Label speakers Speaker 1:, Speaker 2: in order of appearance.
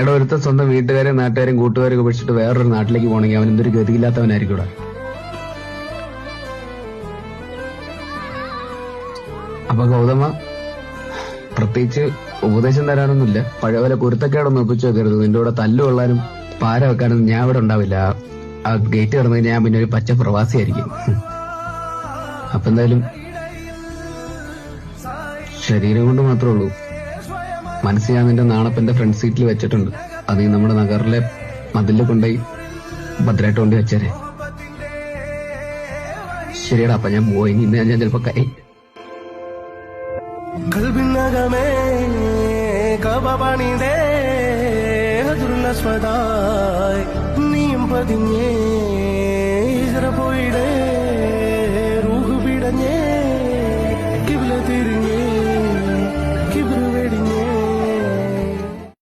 Speaker 1: എടാ ഒരുത്ത സ്വന്തം വീട്ടുകാരെയും നാട്ടുകാരെയും കൂട്ടുകാരെയും ഉപേക്ഷിച്ചിട്ട് വേറൊരു നാട്ടിലേക്ക് പോകണമെങ്കിൽ അവൻ എന്തൊരു ഗതിയില്ലാത്തവനായിരിക്കും അപ്പൊ ഗൗതമ പ്രത്യേകിച്ച് ഉപദേശം തരാനൊന്നുമില്ല. പഴയ പോലെ കുരുത്തക്കേടൊന്നും ഒപ്പിച്ചു വെക്കരുത്. നിന്റെ കൂടെ തല്ലു കൊള്ളാനും പാര വെക്കാനൊന്നും ഞാൻ ഇവിടെ ഉണ്ടാവില്ല. ആ ഗേറ്റ് കടന്നു ഞാൻ പിന്നെ ഒരു പച്ച പ്രവാസിയായിരിക്കും. അപ്പൊ എന്തായാലും ശരീരം കൊണ്ട് മാത്രമേ ഉള്ളൂ. മനസ്സ് ഞാൻ നിന്റെ നാണപ്പന്റെ ഫ്രണ്ട് സീറ്റിൽ വെച്ചിട്ടുണ്ട്. അത് നമ്മുടെ നഗറിലെ മതിൽ കൊണ്ടുപോയി ഭദ്രമായിട്ട് കൊണ്ട് വെച്ചേരെ. ശരിയടാ അപ്പൊ ഞാൻ പോയി. ഇന്ന് ഞാൻ ചിലപ്പോ കൈ
Speaker 2: നീയും പതിഞ്ഞേ.